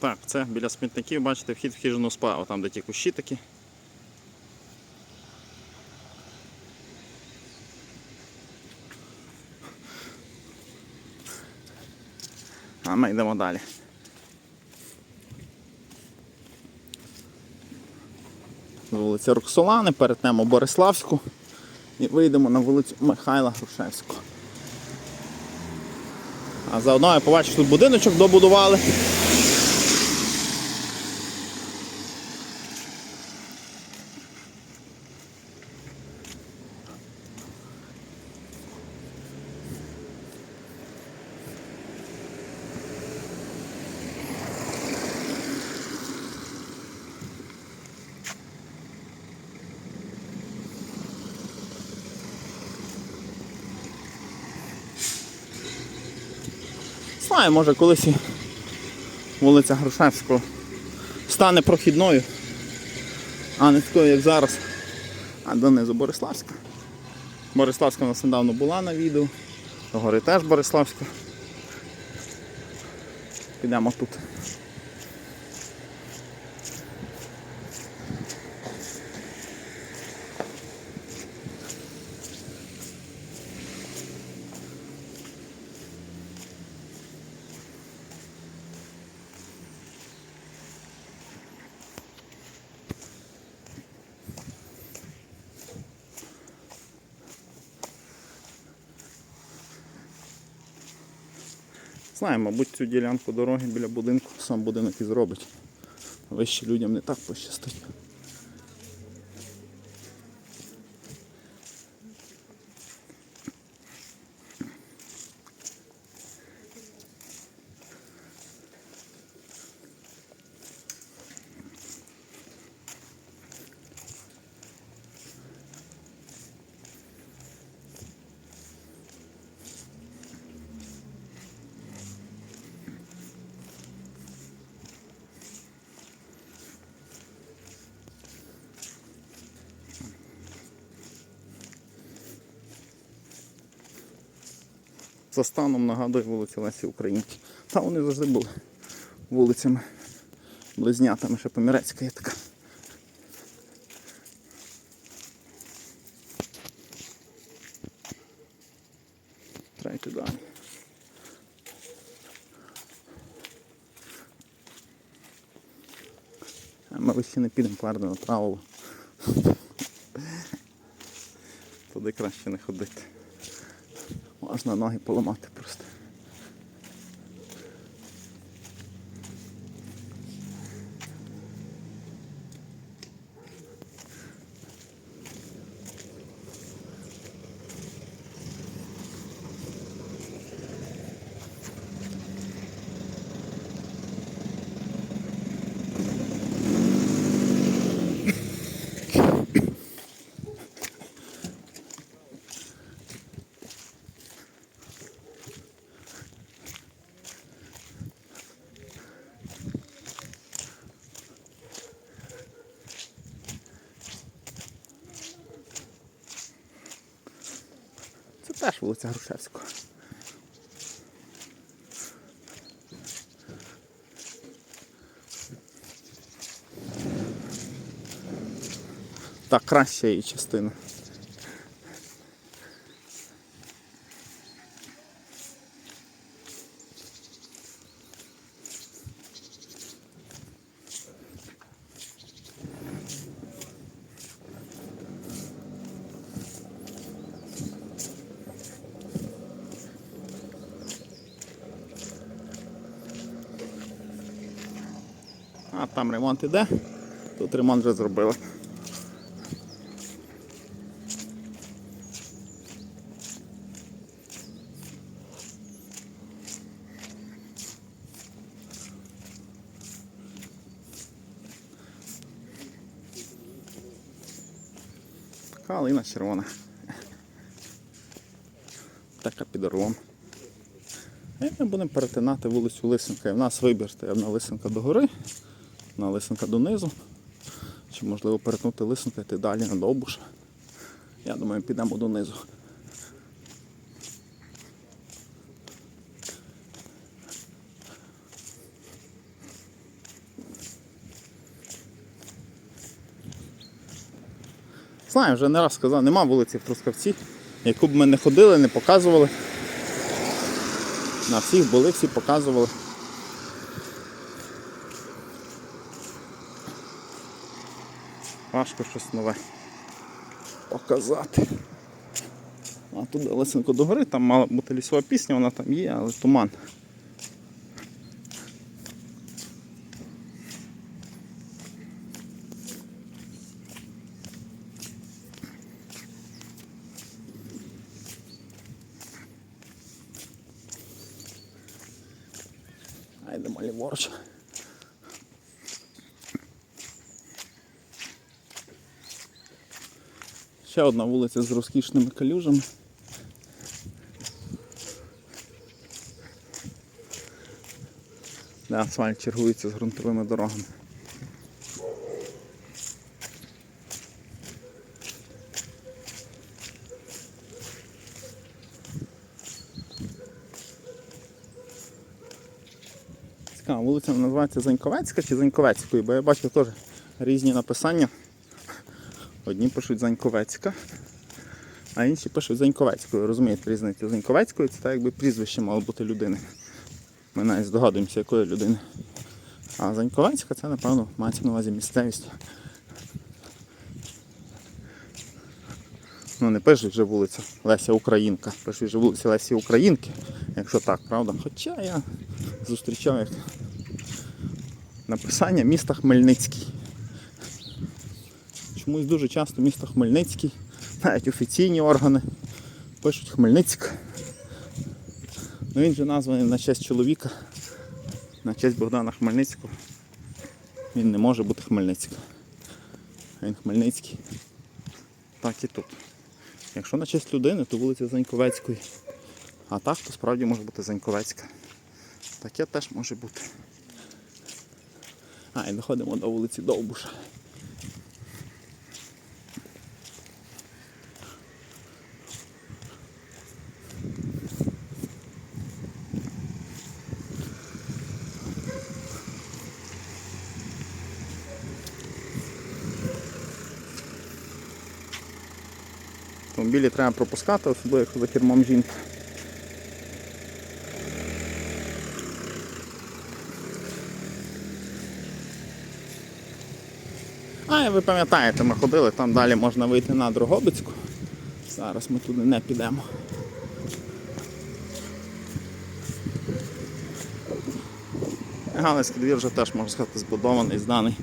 Так, це біля смітників, бачите, вхід в хижину справа, там де ті кущі такі. А ми йдемо далі. Вулиця Роксолани, перетнемо Бориславську і вийдемо на вулицю Михайла Грушевського. А заодно я побачив, тут будиночок добудували. Знаю, може колись і вулиця Грушевського стане прохідною, а не такою, як зараз, а донизу Бориславська. Бориславська у нас недавно була на відео, гори теж Бориславська. Підемо тут. Знаю, мабуть, цю ділянку дороги біля будинку сам будинок і зробить. Вище людям не так пощастить. За станом нагадує вулицю Лесі Українки. Та вони завжди були вулицями близнятами, ще Помірецька є така. Треба далі. Ми вище не підемо твердо направо. Туди краще не ходити. Можна ноги поламати просто. Це теж вулиця Грушевського. Так, краща її частина. Там ремонт іде. Тут ремонт вже зробили. Калина червона. Така під орлом. І ми будемо перетинати вулицю Лисенка. І в нас вибір стояв на Лисенка до гори, на лисенка донизу. Чи можливо перетнути лисенка йти далі на Довбуш. Я думаю, підемо донизу. Знаю, вже не раз сказав, нема вулиці в Трускавці, яку б ми не ходили, не показували. На всіх були, всі показували. Важко щось нове показати. А туди лисенко догори, там мала бути лісова пісня, вона там є, але туман. А йдемо Ще одна вулиця з розкішними калюжами. Де асфальт чергується з ґрунтовими дорогами. Цікаво, вулиця називається Заньковецька чи Заньковецькою, бо я бачив теж різні написання. Одні пишуть Заньковецька, а інші пишуть Заньковецькою. Розумієте різницю? Заньковецькою це так якби прізвище мало бути людини. Ми навіть здогадуємося, якої людини. А Заньковецька це, напевно, мається на увазі місцевість. Ну не пишуть вже вулиця Леся Українка, пишуть вже вулиця Лесі Українки, якщо так, правда. Хоча я зустрічав написання міста Хмельницький. Чомусь дуже часто місто Хмельницький, навіть офіційні органи пишуть Хмельницьк. Ну він же названий на честь чоловіка, на честь Богдана Хмельницького. Він не може бути Хмельницьким. Він Хмельницький. Так і тут. Якщо на честь людини, то вулиця Заньковецької. А так, то справді може бути Заньковецька. Таке теж може бути. А, і доходимо до вулиці Довбуша. Автомобілі треба пропускати, особливо якщо за кермом жінка. А, ви пам'ятаєте, ми ходили, там далі можна вийти на Дрогобицьку. Зараз ми туди не підемо. Галицький двір вже теж, можна сказати, збудований, зданий.